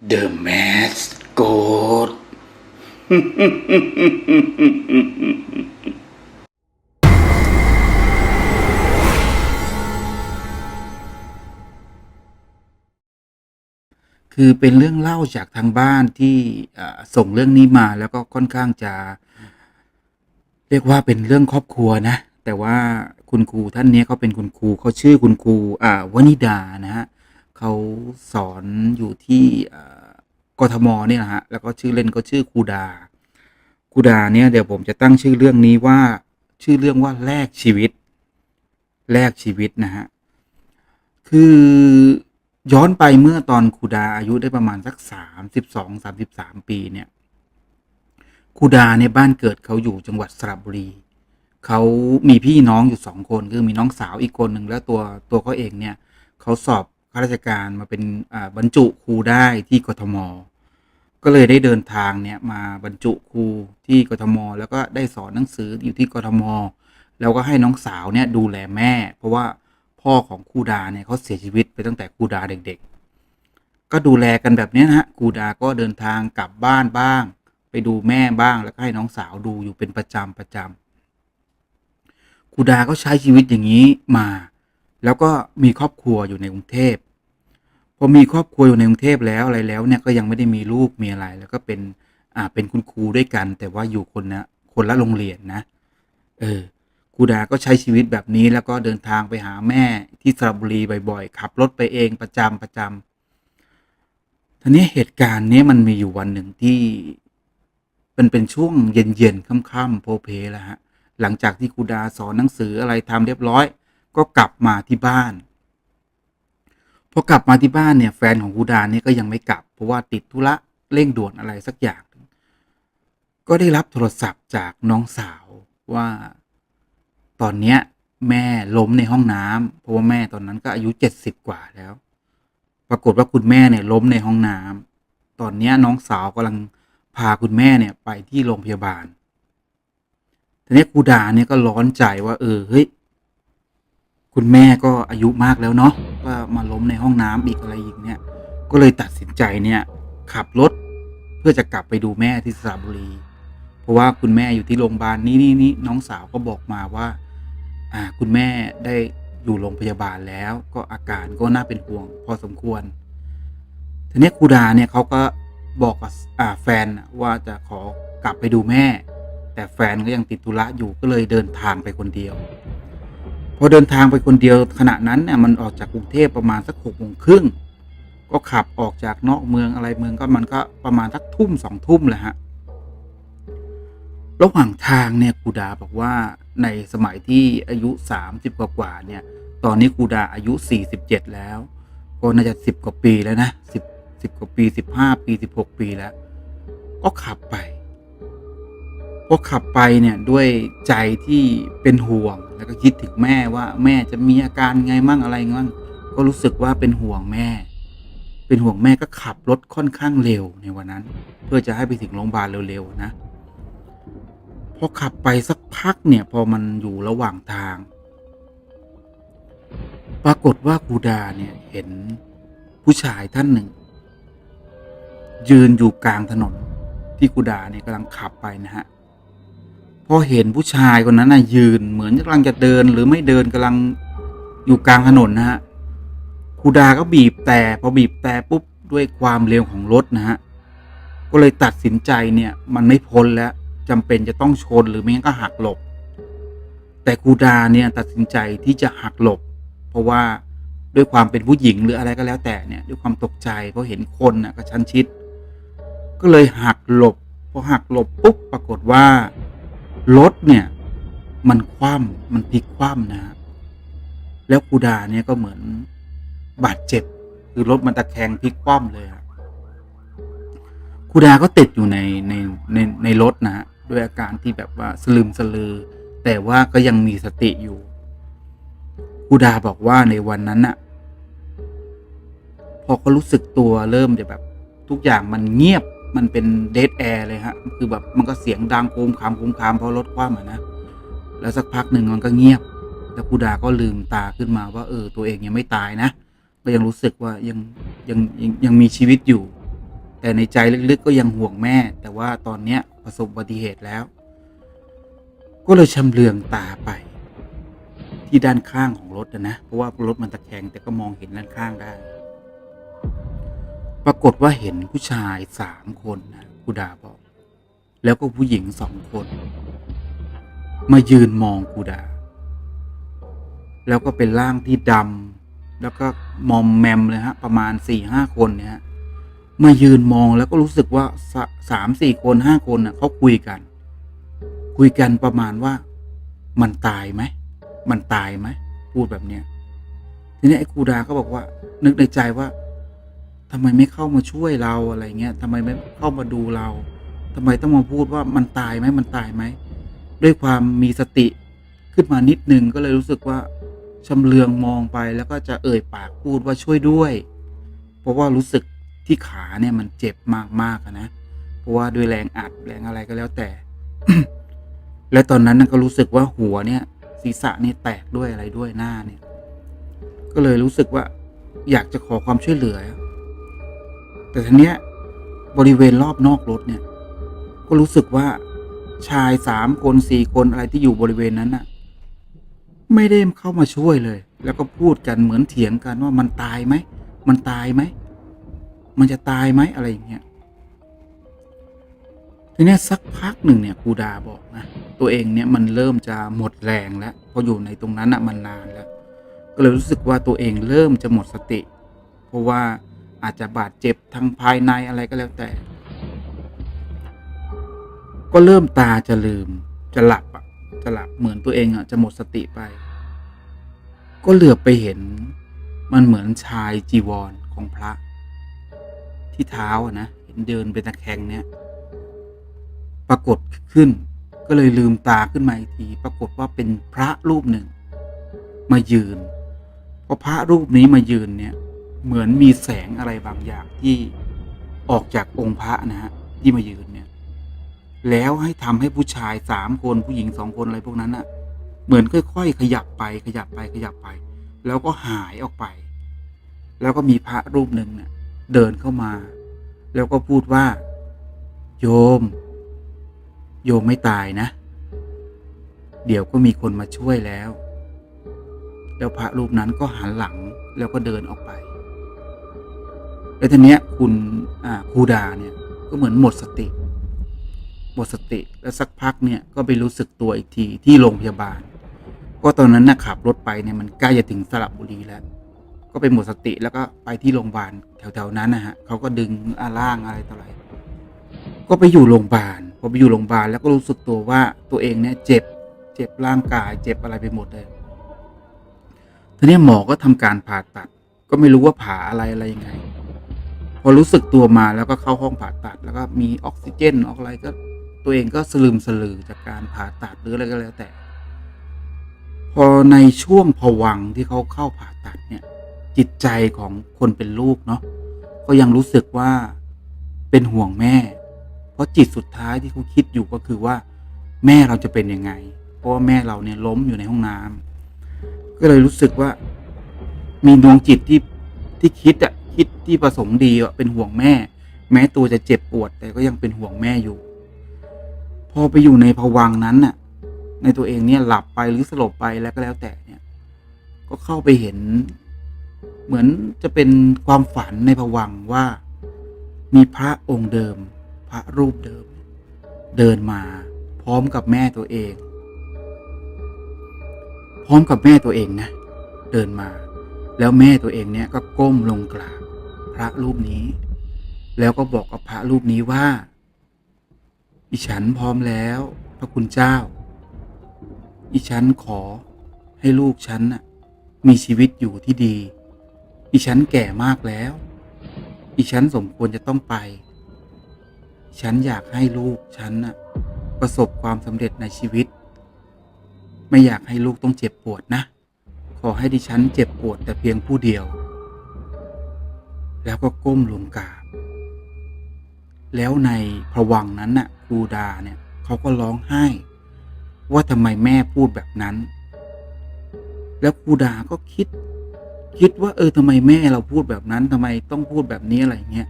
The Mask Goat คือเป็นเรื่องเล่าจากทางบ้านที่ส่งเรื่องนี้มาแล้วก็ค่อนข้างจะ เรียกว่าเป็นเรื่องครอบครัวนะ แต่ว่าคุณครูท่านนี้เขาเป็นคุณครูเขาชื่อคุณครูอ่าวนิดานะฮะ เขาสอนอยู่ที่กทมเนี่ยนะฮะ แล้วก็ชื่อเล่นก็ชื่อครูดาครูดาเนี่ยเดี๋ยวผมจะตั้งชื่อเรื่องนี้ว่าชื่อเรื่องว่าแลกชีวิต แลกชีวิตนะฮะ คือย้อนไปเมื่อตอนครูดาอายุได้ประมาณสักสามสิบสองสามสิบสามปีเนี่ยครูดาเนี่ยบ้านเกิดเขาอยู่จังหวัดสระบุรี เขามีพี่น้องอยู่สองคนคือมีน้องสาวอีกคนหนึ่งแล้วตัวตัวเขาเองเนี่ยเขาสอบ ข้าราชการมาเป็นบรรจุครูได้ที่กทม ก็เลยได้เดินทางเนี่ยมาบรรจุครูที่กทม แล้วก็ได้สอนหนังสืออยู่ที่กทม แล้วก็ให้น้องสาวเนี่ยดูแลแม่ เพราะว่าพ่อของครูดาเนี่ยเขาเสียชีวิตไปตั้งแต่ครูดาเด็กๆ ก็ดูแลกันแบบนี้นะฮะครูดาก็เดินทางกลับบ้านบ้าง ไปดูแม่บ้างแล้วก็ให้น้องสาวดูอยู่เป็นประจำประจำครูดาก็ใช้ชีวิตอย่างนี้มา แล้วก็มีครอบครัวอยู่ในกรุงเทพพอมีครอบครัวอยู่ในกรุงเทพแล้วอะไรแล้วเนี่ยก็ยังไม่ได้มีลูกมีอะไร แล้วก็เป็นอ่าเป็นคุณครูด้วยกัน แต่ว่าอยู่คนนะคนละโรงเรียนนะ เออครูดาก็ใช้ชีวิตแบบนี้แล้วก็เดินทางไปหาแม่ที่สระบุรีบ่อยๆขับรถไปเองประจำประจำทีนี้เหตุการณ์นี้มันมีอยู่วันหนึ่งที่เป็นเป็นช่วงเย็นๆค่ำๆโพเพแล้วฮะหลังจากที่ครูดาสอนหนังสืออะไรทำเรียบร้อย ก็กลับมาที่บ้านพอกลับมาที่บ้านเนี่ยแฟนของครูดาเนี่ยก็ยังไม่กลับ เพราะว่าติดธุระเร่งด่วนอะไรสักอย่าง ก็ได้รับโทรศัพท์จากน้องสาวว่า ตอนเนี้ยแม่ล้มในห้องน้ำเพราะว่าแม่ตอนนั้นก็อายุเจ็ดสิบกว่าแล้ว ปรากฏว่าคุณแม่เนี่ยล้มในห้องน้ำตอนเนี้ยน้องสาวกำลังพาคุณแม่เนี่ยไปที่โรงพยาบาลทีนี้ครูดาเนี่ยก็ร้อนใจว่าเออเฮ้ย คุณแม่ก็อายุมากแล้วเนาะก็มาล้มในห้องน้ำอีกอะไรอีกเนี่ย ก็เลยตัดสินใจเนี่ยขับรถเพื่อจะกลับไปดูแม่ที่สระบุรี เพราะว่าคุณแม่อยู่ที่โรงพยาบาลนี้นี่นี่น้องสาวก็บอกมาว่า อ่า คุณแม่ได้อยู่โรงพยาบาลแล้ว ก็อาการก็น่าเป็นห่วง พอสมควรทีนี้ครูดาเนี่ยเขาก็บอกกับอ่าแฟนว่าจะขอกลับไปดูแม่ แต่แฟนก็ยังติดธุระอยู่ก็เลยเดินทางไปคนเดียว พอเดินทางไปคนเดียวขณะนั้นเนี่ยมันออกจากกรุงเทพประมาณสักหกโมงครึ่งก็ขับออกจากนอกเมืองอะไรเมืองก็มันก็ประมาณสักทุ่มสองทุ่มแหละฮะระหว่างทางเนี่ยครูดาบอกว่าในสมัยที่อายุ 30 กว่ากว่าเนี่ย ตอนนี้ครูดาอายุ 47 แล้ว ก็น่าจะ 10 กว่าปีแล้วนะ10 10กว่าปี 15 ปี 16 ปีแล้ว ก็ขับไปพอขับไปเนี่ยด้วยใจที่เป็นห่วง แล้วก็คิดถึงแม่ว่าแม่จะมีอาการไงมั่งอะไรมั่งก็รู้สึกว่าเป็นห่วงแม่ เป็นห่วงแม่ก็ขับรถค่อนข้างเร็วในวันนั้น เพื่อจะให้ไปถึงโรงพยาบาลเร็วๆนะพอขับไปสักพักเนี่ยพอมันอยู่ระหว่างทาง ปรากฏว่าครูดาเนี่ยเห็นผู้ชายท่านหนึ่ง ยืนอยู่กลางถนนที่ครูดาเนี่ยกำลังขับไปนะฮะ พอเห็นผู้ชายคนนั้นนะยืนเหมือนกำลังจะเดินหรือไม่เดินกำลังอยู่กลางถนนนะฮะครูดาก็บีบแต่พอบีบแต่ปุ๊บด้วยความเร็วของรถนะฮะก็เลยตัดสินใจเนี่ยมันไม่พ้นแล้วจำเป็นจะต้องชนหรือไม่งั้นก็หักหลบ แต่ครูดาเนี่ยตัดสินใจที่จะหักหลบ เพราะว่าด้วยความเป็นผู้หญิงหรืออะไรก็แล้วแต่เนี่ยด้วยความตกใจเพราะเห็นคนน่ะกระชั้นชิด ก็เลยหักหลบพอหักหลบปุ๊บปรากฏว่า รถเนี่ย มันคว่ำมันพลิกคว่ำนะฮะแล้วครูดาเนี่ยก็เหมือนบาดเจ็บ คือรถมันตะแคงพลิกคว่ำเลยอะครูดาก็ติดอยู่ในในในในรถนะฮะด้วยอาการที่แบบว่าสลืมสลือ แต่ว่าก็ยังมีสติอยู่คูดาบอกว่าในวันนั้นน่ะ พอเขารู้สึกตัวเริ่มจะแบบ ทุกอย่างมันเงียบ มันเป็นเด a แอร์เลยฮะ คือแบบมันก็เสียงดังโคมคามโคมคามเพราะรถคว่ำอะนะ แล้วสักพักหนึ่งมันก็เงียบ แล้วครูดาก็ลืมตาขึ้นมาว่าเออตัวเองยังไม่ตายนะ ก็ยังรู้สึกว่ายังยังยังยังมีชีวิตอยู่ แต่ในใจลึกๆก็ยังห่วงแม่ แต่ว่าตอนเนี้ยประสบอุบัติเหตุแล้ว ก็เลยชำเลืองตาไป ที่ด้านข้างของรถนะ เพราะว่ารถมันตะแคงแต่ก็มองเห็นด้านข้างได้ ปรากฏว่าเห็นผู้ชายสามคนนะครูดาบอก แล้วก็ผู้หญิงสองคน มายืนมองครูดา แล้วก็เป็นร่างที่ดำแล้วก็มอมแมมเลยฮะ ประมาณสี่ห้าคนเนี่ย มายืนมองแล้วก็รู้สึกว่าสามสี่คนห้าคนน่ะเขาคุยกัน คุยกันประมาณว่ามันตายไหม มันตายไหม พูดแบบเนี้ยทีนี้ไอ้ครูดาก็บอกว่า นึกในใจว่า ทำไมไม่เข้ามาช่วยเราอะไรเงี้ยทำไมไม่เข้ามาดูเราทำไมต้องมาพูดว่ามันตายไหมมันตายไหม ด้วยความมีสติขึ้นมานิดนึงก็เลยรู้สึกว่าชำเลืองมองไปแล้วก็จะเอ่ยปากพูดว่าช่วยด้วย เพราะว่ารู้สึกที่ขาเนี่ยมันเจ็บมากๆนะ เพราะว่าด้วยแรงอัดแรงอะไรก็แล้วแต่ และตอนนั้นก็รู้สึกว่าหัวเนี่ย ศีรษะนี่แตกด้วยอะไรด้วยหน้าเนี่ย ก็เลยรู้สึกว่าอยากจะขอความช่วยเหลือ แต่ทีเนี้ยบริเวณรอบนอกรถเนี่ย ก็รู้สึกว่าชายสามคนสี่คนอะไรที่อยู่บริเวณนั้นน่ะ ไม่ได้เข้ามาช่วยเลย แล้วก็พูดกันเหมือนเถียงกันว่ามันตายไหมมันตายไหมมันจะตายไหมอะไรอย่างเงี้ยทีเนี้ยสักพักหนึ่งเนี่ยครูดาบอกนะตัวเองเนี่ยมันเริ่มจะหมดแรงแล้วพราะอยู่ในตรงนั้นอะมันนานแล้ว ก็เลยรู้สึกว่าตัวเองเริ่มจะหมดสติ เพราะว่า อาจจะบาดเจ็บทางภายในอะไรก็แล้วแต่ ก็เริ่มตาจะลืม จะหลับอะจะหลับเหมือนตัวเองอะจะหมดสติไป ก็เหลือบไปเห็น มันเหมือนชายจีวรของพระ ที่เท้าอะนะเห็นเดินเป็นตะแคงเนี่ยปรากฏขึ้น ก็เลยลืมตาขึ้นมาอีกที ปรากฏว่าเป็นพระรูปหนึ่ง มายืนพอพระรูปนี้มายืนเนี่ย เหมือนมีแสงอะไรบางอย่างที่ออกจากองค์พระนะฮะที่มายืนเนี่ย แล้วให้ทำให้ผู้ชายสามคนผู้หญิงสองคนอะไรพวกนั้นอะเหมือนค่อยๆ ขยับไปขยับไปขยับไป แล้วก็หายออกไป แล้วก็มีพระรูปหนึ่งเนี่ยเดินเข้ามา แล้วก็พูดว่า โยม โยมไม่ตายนะ เดี๋ยวก็มีคนมาช่วยแล้ว แล้วพระรูปนั้นก็หันหลังแล้วก็เดินออกไป แล้วทีเนี้ยคุณอ่าครูดาเนี่ยก็เหมือนหมดสติ หมดสติแล้วสักพักเนี่ยก็ไปรู้สึกตัวอีกทีที่โรงพยาบาล ก็ตอนนั้นนะขับรถไปเนี่ยมันใกล้จะถึงสระบุรีแล้ว ก็ไปหมดสติแล้วก็ไปที่โรงพยาบาลแถวๆนั้นนะฮะเขาก็ดึงอาล่างอะไรต่ออะไรก็ไปอยู่โรงพยาบาลพอไปอยู่โรงพยาบาลแล้วก็รู้สึกตัวว่าตัวเองเนี่ยเจ็บเจ็บร่างกายเจ็บอะไรไปหมดเลยทีนี้หมอก็ทำการผ่าตัด ก็ไม่รู้ว่าผ่าอะไรอะไรยังไง อรู้สึกตัวมาแล้วก็เข้าห้องผ่าตัด แล้วก็มีออกซิเจนออกอะไรก็ตัวเองก็สลืมสลือจากการผ่าตัดหรืออะไรก็แล้วแต่ พอในช่วงผวังที่เขาเข้าผ่าตัดเนี่ย จิตใจของคนเป็นลูกเนาะก็ยังรู้สึกว่าเป็นห่วงแม่ เพราะจิตสุดท้ายที่เขาคิดอยู่ก็คือว่า แม่เราจะเป็นยังไง เพราะว่าแม่เราเนี่ยล้มอยู่ในห้องน้ำก็เลยรู้สึกว่ามีดวงจิตที่ที่คิดอะ คิดที่ประสงค์ดีเป็นห่วงแม่ แม้ตัวจะเจ็บปวด แต่ก็ยังเป็นห่วงแม่อยู่ พอไปอยู่ในภวังนั้นน่ะ ในตัวเองเนี่ยหลับไปหรือสลบไปแล้วก็แล้วแต่เนี่ย ก็เข้าไปเห็น เหมือนจะเป็นความฝันในภวังว่า มีพระองค์เดิม พระรูปเดิม เดินมา พร้อมกับแม่ตัวเอง พร้อมกับแม่ตัวเองนะเดินมาแล้วแม่ตัวเองเนี่ยก็ก้มลงกราบ ระรูปนี้ แล้วก็บอกกับพระรูปนี้ว่า อิฉันพร้อมแล้ว พระคุณเจ้า อิฉันขอให้ลูกฉันน่ะมีชีวิตอยู่ที่ดี อิฉันแก่มากแล้ว อิฉันสมควรจะต้องไป ฉันอยากให้ลูกฉันน่ะประสบความสำเร็จในชีวิต ไม่อยากให้ลูกต้องเจ็บปวดนะ ขอให้ดิฉันเจ็บปวดแต่เพียงผู้เดียว แล้วก็ก้มลงกราบ แล้วในผวังนั้นน่ะครูดาเนี่ยเขาก็ร้องไห้ ว่าทำไมแม่พูดแบบนั้น แล้วครูดาก็คิด คิดว่าเออทำไมแม่เราพูดแบบนั้นทำไมต้องพูดแบบนี้อะไรเงี้ย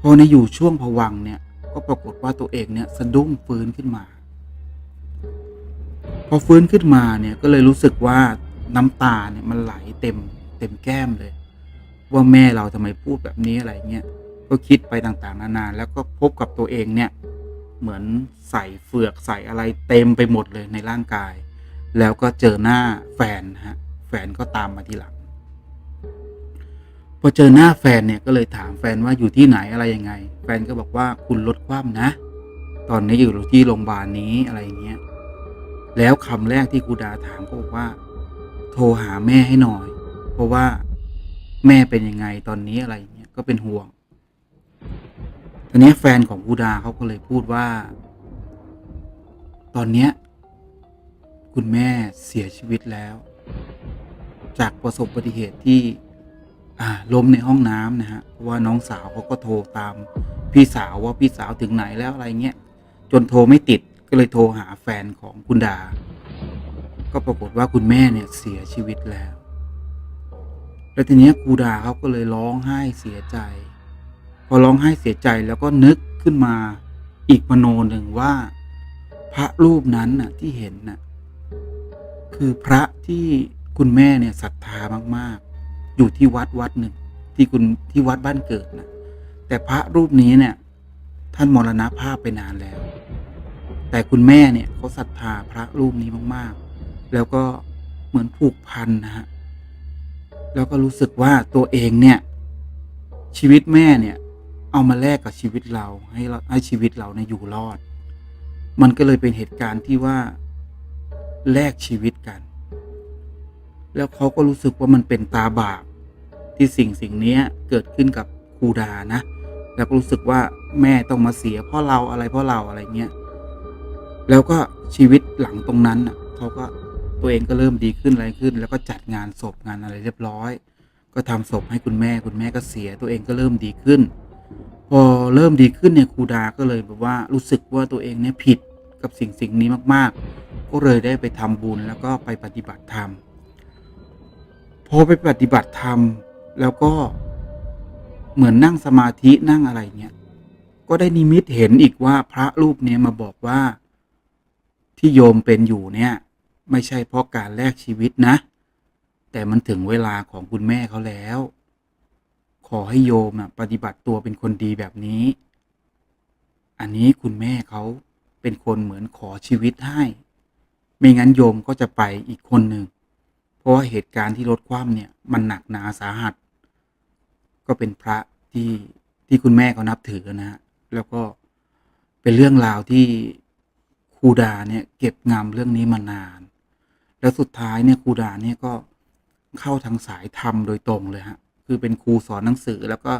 พอในอยู่ช่วงผวังเนี่ยก็ปรากฏว่าตัวเองเนี่ยสะดุ้งฟื้นขึ้นมา พอฟื้นขึ้นมาเนี่ยก็เลยรู้สึกว่าน้ำตาเนี่ยมันไหลเต็มเต็มแก้มเลย ว่าแม่เราทำไมพูดแบบนี้อะไรเงี้ยก็คิดไปต่างๆ นานาแล้วก็พบกับตัวเองเนี่ยเหมือนใส่เฟือกใส่อะไรเต็มไปหมดเลยในร่างกาย แล้วก็เจอหน้าแฟนนะฮะแฟนก็ตามมาทีหลังพอเจอหน้าแฟนเนี่ยก็เลยถามแฟนว่าอยู่ที่ไหนอะไรยังไง แฟนก็บอกว่าคุณลดความนะ ตอนนี้อยู่ที่โรงพยาบาลนี้อะไรอย่างเงี้ยแล้วคำแรกที่ครูดาถามก็บอกว่า โทรหาแม่ให้หน่อย เพราะว่า แม่เป็นยังไงตอนนี้อะไรเงี้ยก็เป็นห่วงทีนี้แฟนของครูดาเขาก็เลยพูดว่า ตอนเนี้ยคุณแม่เสียชีวิตแล้ว จากประสบอุบัติเหตุที่อ่าล้มในห้องน้ำนะฮะเพราะว่าน้องสาวเขาก็โทรตามพี่สาวว่าพี่สาวถึงไหนแล้วอะไรเงี้ยจนโทรไม่ติดก็เลยโทรหาแฟนของคุณดา ก็ปรากฏว่าคุณแม่เนี่ยเสียชีวิตแล้ว แล้วทีเนี้ยครูดาเขาก็เลยร้องไห้เสียใจ พอร้องไห้เสียใจแล้วก็นึกขึ้นมาอีกมโนหนึ่งว่า พระรูปนั้นน่ะที่เห็นน่ะคือพระที่คุณแม่เนี่ยศรัทธามากๆ อยู่ที่วัดวัดหนึ่งที่คุณที่วัดบ้านเกิดนะแต่พระรูปนี้เนี่ย ท่านมรณภาพไปนานแล้ว แต่คุณแม่เนี่ยเขาศรัทธาพระรูปนี้มากๆ แล้วก็เหมือนผูกพันนะฮะ แล้วก็รู้สึกว่าตัวเองเนี่ย ชีวิตแม่เนี่ย เอามาแลกกับชีวิตเราให้เราให้ชีวิตเราเนี่ยอยู่รอด มันก็เลยเป็นเหตุการณ์ที่ว่าแลกชีวิตกัน แล้วเขาก็รู้สึกว่ามันเป็นตาบาปที่สิ่งสิ่งนี้เกิดขึ้นกับครูดานะ แล้วก็รู้สึกว่าแม่ต้องมาเสียเพราะเราอะไรเพราะเราอะไรเงี้ย แล้วก็ชีวิตหลังตรงนั้นน่ะเขาก็ ตัวเองก็เริ่มดีขึ้นอะไรขึ้น แล้วก็จัดงานศพงานอะไรเรียบร้อย ก็ทำศพให้คุณแม่คุณแม่ก็เสีย ตัวเองก็เริ่มดีขึ้น พอเริ่มดีขึ้นเนี่ยครูดาก็เลยแบบว่ารู้สึกว่าตัวเองเนี่ยผิดกับสิ่งสิ่งนี้มากๆ ก็เลยได้ไปทำบุญแล้วก็ไปปฏิบัติธรรมพอไปปฏิบัติธรรมแล้วก็เหมือนนั่งสมาธินั่งอะไรเงี้ยก็ได้นิมิตเห็นอีกว่าพระรูปเนี้ยมาบอกว่าที่โยมเป็นอยู่เนี่ย ไม่ใช่เพราะการแลกชีวิตนะ แต่มันถึงเวลาของคุณแม่เขาแล้ว ขอให้โยมอะปฏิบัติตัวเป็นคนดีแบบนี้ อันนี้คุณแม่เขาเป็นคนเหมือนขอชีวิตให้ ไม่งั้นโยมก็จะไปอีกคนหนึ่ง เพราะว่าเหตุการณ์ที่รถคว่ำเนี่ยมันหนักหนาสาหัส ก็เป็นพระที่ที่คุณแม่เขานับถือนะฮะ แล้วก็เป็นเรื่องราวที่ครูดาเนี่ยเก็บงำเรื่องนี้มานาน แล้วสุดท้ายเนี่ยครูดาเนี่ยก็เข้าทางสายธรรมโดยตรงเลยฮะคือเป็นครูสอนหนังสือ แล้วก็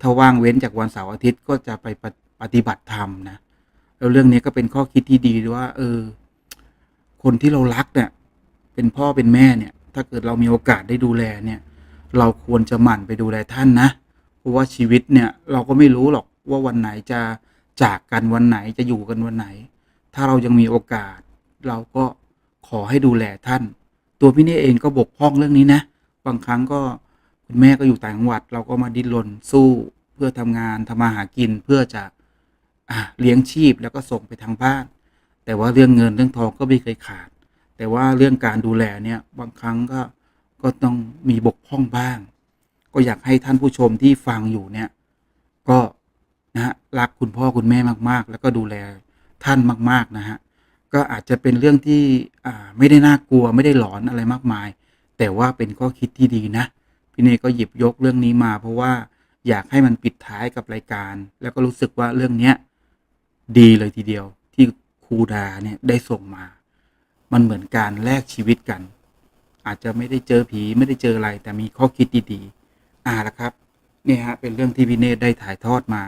ถ้าว่างเว้นจากวันเสาร์อาทิตย์ก็จะไปปฏิบัติธรรมนะแล้วเรื่องนี้ก็เป็นข้อคิดที่ดีว่า เออ คนที่เรารักเนี่ย เป็นพ่อเป็นแม่เนี่ย ถ้าเกิดเรามีโอกาสได้ดูแลเนี่ย เราควรจะหมั่นไปดูแลท่านนะเพราะว่าชีวิตเนี่ย เราก็ไม่รู้หรอกว่าวันไหนจะจากกันวันไหนจะอยู่กันวันไหน ถ้าเรายังมีโอกาส เราก็ ขอให้ดูแลท่าน ตัวพี่เน่เองก็บกพร่องเรื่องนี้นะ บางครั้งก็คุณแม่ก็อยู่ต่างจังหวัด เราก็มาดิ้นรนสู้เพื่อทำงานทำมาหากินเพื่อจะอเลี้ยงชีพแล้วก็ส่งไปทางบ้าน แต่ว่าเรื่องเงินเรื่องทองก็ไม่เคยขาด แต่ว่าเรื่องการดูแลเนี่ยบางครั้งก็ก็ต้องมีบกพร่องบ้าง ก็อยากให้ท่านผู้ชมที่ฟังอยู่เนี่ยก็นะฮะรักคุณพ่อคุณแม่มากๆ แล้วก็ดูแลท่านมาก ๆ นะฮะ ก็อาจจะเป็นเรื่องที่ไม่ได้น่ากลัวไม่ได้หลอนอะไรมากมาย แต่ว่าเป็นข้อคิดที่ดีนะ พี่เนก็หยิบยกเรื่องนี้มา เพราะว่าอยากให้มันปิดท้ายกับรายการ แล้วก็รู้สึกว่าเรื่องเนี้ยดีเลยทีเดียวที่ครูดาเนี่ยได้ส่งมา มันเหมือนการแลกชีวิตกัน อาจจะไม่ได้เจอผีไม่ได้เจออะไร แต่มีข้อคิดดีๆอ่าละครับนี่ฮะเป็นเรื่องที่พี่เนตได้ถ่ายทอดมา